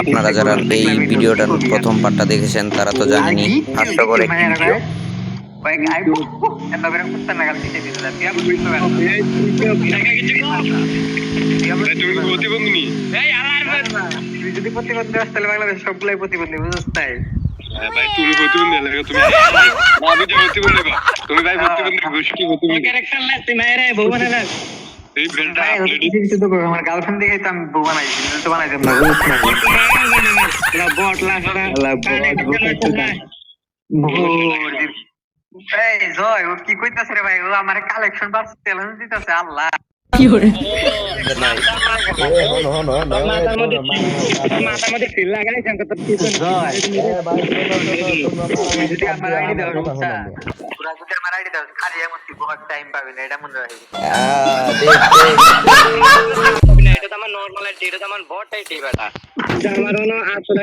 আপনারা যারা এই ভিডিওটার প্রথম পার্টটা দেখেছেন তারা তো জানেনই। হাস্যকর একটি ভিডিও। তুমি প্রতিবন্ধী। যদি প্রতিবন্ধী আসতে বাংলাদেশ সবগুলাই প্রতিবন্ধী বুঝতে ভাই তুমি প্রতিবন্ধী লাগে তুমি এই কিছু তো। আমার গার্লফ্রেন্ড দেখে তো আমি বউ বানাইছি তো বানাইতাম না। বুঝতে এই জয় ও কি কইতাছে রে ভাই? ও আমার কালেকশন বাস চ্যালেঞ্জ দিতেছে আল্লাহ। আমার এটা এটা নর্মাল এটা আমার বট আইডি বেটা। আমার আসলে